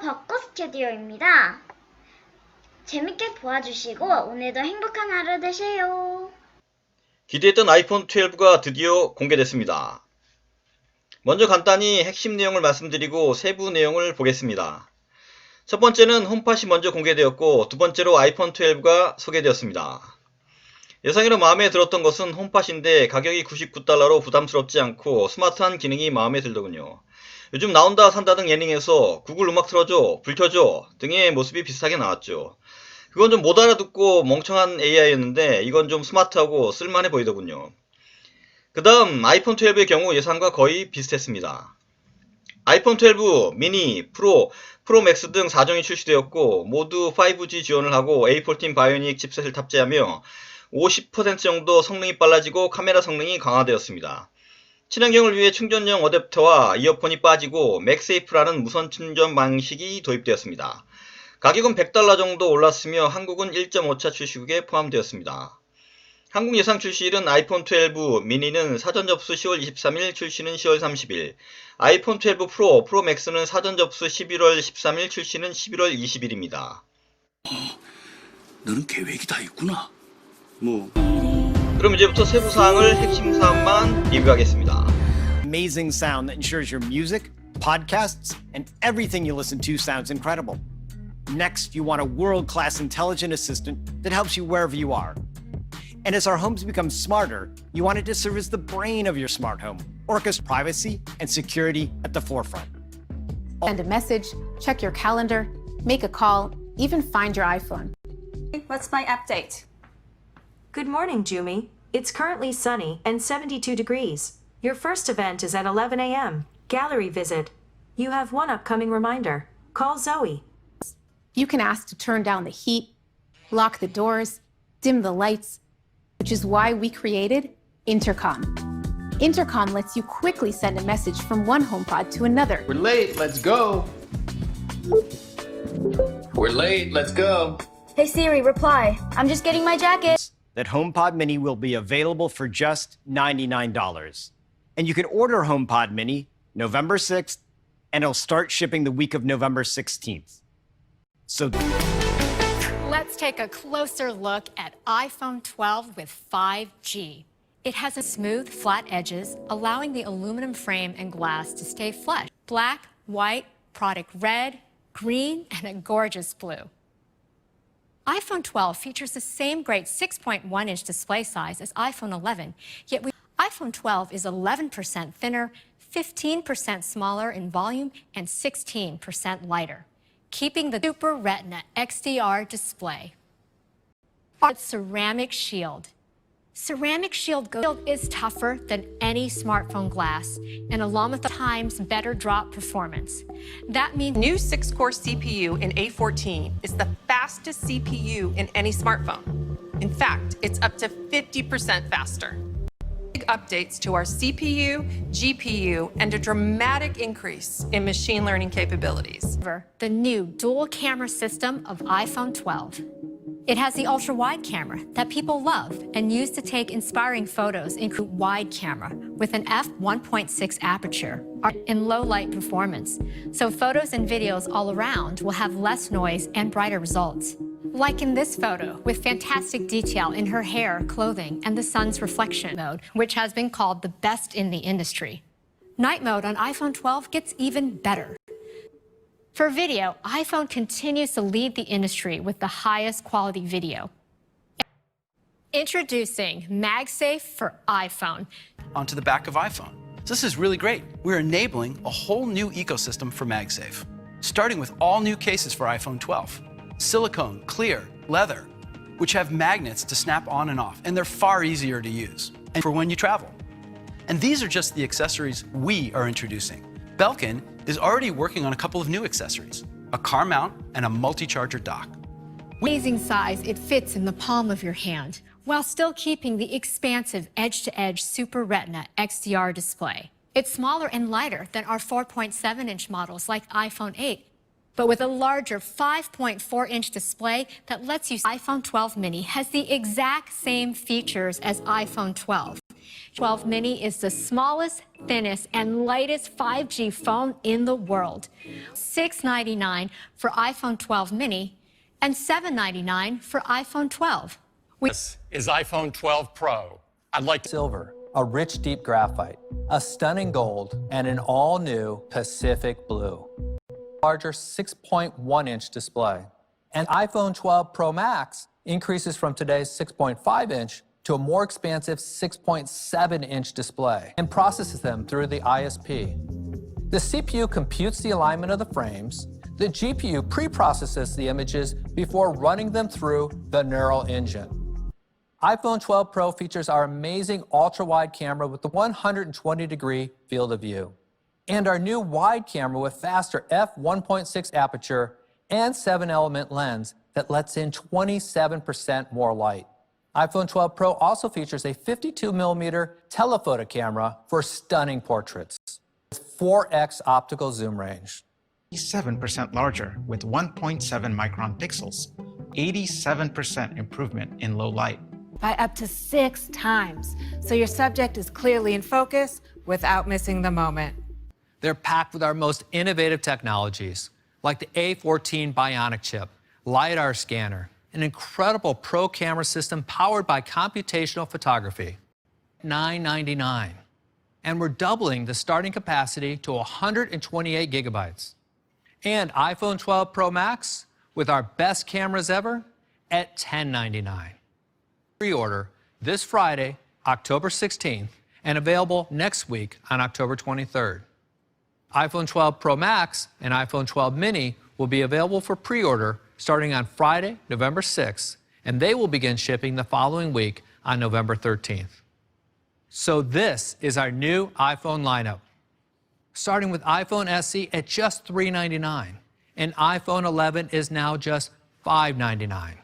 벚꽃 스튜디오입니다. 재밌게 보아주시고 오늘도 행복한 하루 되세요. 기대했던 아이폰 12가 드디어 공개됐습니다. 먼저 간단히 핵심 내용을 말씀드리고 세부 내용을 보겠습니다. 첫 번째는 홈팟이 먼저 공개되었고 두 번째로 아이폰 12가 소개되었습니다. 예상외로 마음에 들었던 것은 홈팟인데 가격이 99달러로 부담스럽지 않고 스마트한 기능이 마음에 들더군요. 요즘 나온다 산다 등 예능에서 구글 음악 틀어줘, 불 켜줘 등의 모습이 비슷하게 나왔죠. 그건 좀 못 알아듣고 멍청한 AI였는데 이건 좀 스마트하고 쓸만해 보이더군요. 그 다음 아이폰 12의 경우 예상과 거의 비슷했습니다. 아이폰 12, 미니, 프로, 프로 맥스 등 4종이 출시되었고 모두 5G 지원을 하고 A14 바이오닉 칩셋을 탑재하며 50% 정도 성능이 빨라지고 카메라 성능이 강화되었습니다. 친환경을 위해 충전용 어댑터와 이어폰이 빠지고 맥세이프라는 무선 충전 방식이 도입되었습니다. 가격은 100달러 정도 올랐으며 한국은 1.5차 출시국에 포함되었습니다. 한국 예상 출시일은 아이폰 12 미니는 사전 접수 10월 23일, 출시는 10월 30일. 아이폰 12 프로, 프로 맥스는 사전 접수 11월 13일, 출시는 11월 20일입니다. 너는 계획이 다 있구나. 뭐 그럼 이제부터 세부 사항을 핵심 사항만 리뷰하겠습니다. amazing sound that ensures your music, podcasts, and everything you listen to sounds incredible. Next, you want a world class intelligent assistant that helps you wherever you are. And as our homes become smarter, you want it to serve as the brain of your smart home, orchestrate privacy and security at the forefront. Send a message, check your calendar, make a call, even find your iPhone. What's my update? Good morning, Jumi. It's currently sunny and 72 degrees. Your first event is at 11 a.m. Gallery visit. You have one upcoming reminder. Call Zoe. You can ask to turn down the heat, lock the doors, dim the lights, which is why we created Intercom. Intercom lets you quickly send a message from one HomePod to another. we're late. Let's go. We're late. Let's go. Hey Siri, reply. I'm just getting my jacket. That HomePod Mini will be available for just $99. And you can order HomePod Mini November 6th, and it'll start shipping the week of November 16th. So Let's take a closer look at iPhone 12 with 5G. It has a smooth, flat edges, allowing the aluminum frame and glass to stay flush. Black, white, product red, green, and a gorgeous blue. iPhone 12 features the same great 6.1 inch display size as iPhone 11, yet we, iPhone 12 is 11% thinner, 15% smaller in volume, and 16% lighter, keeping the Super Retina XDR display. Our ceramic shield. Ceramic shield is tougher than any smartphone glass and along with the times better drop performance. That means New 6 core CPU in A14 is the fastest CPU in any smartphone. In fact, it's up to 50% faster. Big updates to our CPU, GPU, and a dramatic increase in machine learning capabilities. the new dual camera system of iPhone 12. It has the ultra wide camera that people love and use to take inspiring photos, including wide camera with an f1.6 aperture in low light performance. So photos and videos all around will have less noise and brighter results. Like in this photo, with fantastic detail in her hair, clothing, and the sun's reflection mode, which has been called the best in the industry. Night mode on iPhone 12 gets even better. For video, iPhone continues to lead the industry with the highest quality video. Introducing MagSafe for iPhone. Onto the back of iPhone. This is really great. We're enabling a whole new ecosystem for MagSafe, starting with all new cases for iPhone 12 silicone, clear, leather, which have magnets to snap on and off, and they're far easier to use and for when you travel. And these are just the accessories we are introducing. Belkin is already working on a couple of new accessories a car mount and a multi charger dock. Amazing size, it fits in the palm of your hand while still keeping the expansive edge to edge Super Retina XDR display. It's smaller and lighter than our 4.7 inch models like iPhone 8, but with a larger 5.4 inch display that lets you. iPhone 12 mini has the exact same features as iPhone 12. 12 mini is the smallest, thinnest, and lightest 5G phone in the world. 699 for iPhone 12 mini and 799 for iPhone 12. This is iPhone 12 Pro. I'd like to silver, a rich deep graphite, a stunning gold, and an all new Pacific blue. Larger 6.1 inch display. And iPhone 12 Pro Max increases from today's 6.5 inch to a more expansive 6.7 inch display and processes them through the ISP. The CPU computes the alignment of the frames. The GPU pre processes the images before running them through the neural engine. iPhone 12 Pro features our amazing ultra wide camera with the 120 degree field of view, and our new wide camera with faster f1.6 aperture and 7 element lens that lets in 27% more light. iPhone 12 Pro also features a 52 millimeter telephoto camera for stunning portraits with 4x optical zoom range. 7% larger with 1.7 micron pixels, 87% improvement in low light. by up to six times, so your subject is clearly in focus without missing the moment. They're packed with our most innovative technologies, like the A14 Bionic chip, LiDAR scanner, an incredible pro camera system powered by computational photography. 999. And we're doubling the starting capacity to 128 gigabytes. And iPhone 12 Pro Max with our best cameras ever at 1099. Pre-order this Friday, October 16th, and available next week on October 23rd. iPhone 12 Pro Max and iPhone 12 mini will be available for pre-order starting on Friday, November 6th, and they will begin shipping the following week on November 13th. So this is our new iPhone lineup. Starting with iPhone SE at just 399, and iPhone 11 is now just $599.